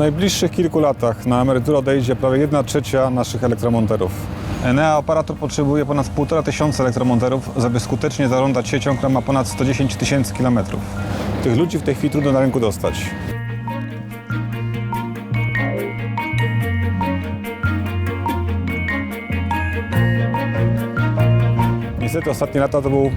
najbliższych kilku latach na emeryturę odejdzie prawie 1 trzecia naszych elektromonterów. Enea operator potrzebuje ponad 1,5 tysiąca elektromonterów, żeby skutecznie zarządzać siecią, która ma ponad 110 tysięcy kilometrów. Tych ludzi w tej chwili trudno na rynku dostać. Niestety ostatnie lata to był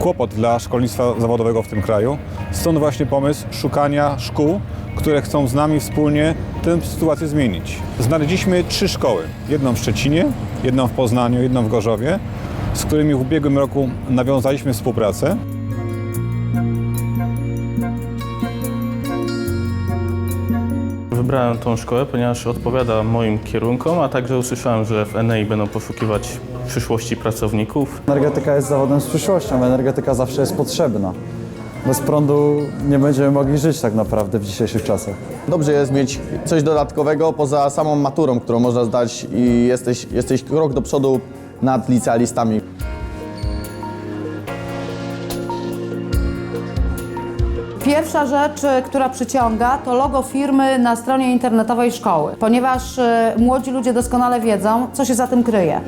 kłopot dla szkolnictwa zawodowego w tym kraju. Stąd właśnie pomysł szukania szkół, które chcą z nami wspólnie tę sytuację zmienić. Znaleźliśmy trzy szkoły. Jedną w Szczecinie, jedną w Poznaniu, jedną w Gorzowie, z którymi w ubiegłym roku nawiązaliśmy współpracę. Wybrałem tą szkołę, ponieważ odpowiada moim kierunkom, a także usłyszałem, że w Enei będą poszukiwać przyszłości pracowników. Energetyka jest zawodem z przyszłością, energetyka zawsze jest potrzebna. Bez prądu nie będziemy mogli żyć tak naprawdę w dzisiejszych czasach. Dobrze jest mieć coś dodatkowego poza samą maturą, którą można zdać i jesteś, jesteś krok do przodu nad licealistami. Pierwsza rzecz, y, która przyciąga, to logo firmy na stronie internetowej szkoły, ponieważ y, młodzi ludzie doskonale wiedzą, co się za tym kryje.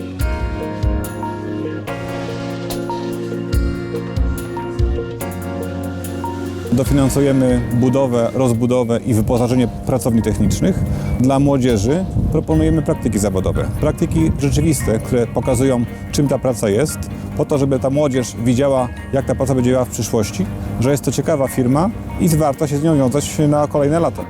Dofinansujemy budowę, rozbudowę i wyposażenie pracowni technicznych. Dla młodzieży proponujemy praktyki zawodowe. Praktyki rzeczywiste, które pokazują, czym ta praca jest, po to, żeby ta młodzież widziała, jak ta praca będzie działała w przyszłości, że jest to ciekawa firma i warto się z nią wiązać na kolejne lata.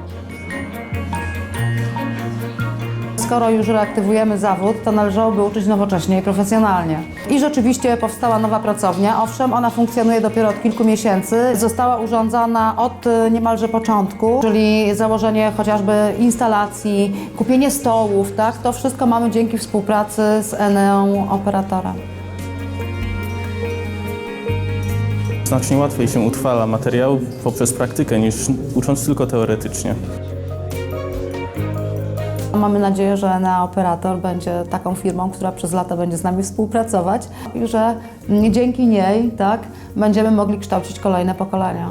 Skoro już reaktywujemy zawód, to należałoby uczyć nowocześnie i profesjonalnie. I rzeczywiście powstała nowa pracownia. Owszem, ona funkcjonuje dopiero od kilku miesięcy. Została urządzona od y, niemalże początku, czyli założenie chociażby instalacji, kupienie stołów, tak? To wszystko mamy dzięki współpracy z Eneą operatora. Znacznie łatwiej się utrwala materiał poprzez praktykę niż ucząc tylko teoretycznie. Mamy nadzieję, że Enea Operator będzie taką firmą, która przez lata będzie z nami współpracować i że dzięki niej tak, będziemy mogli kształcić kolejne pokolenia.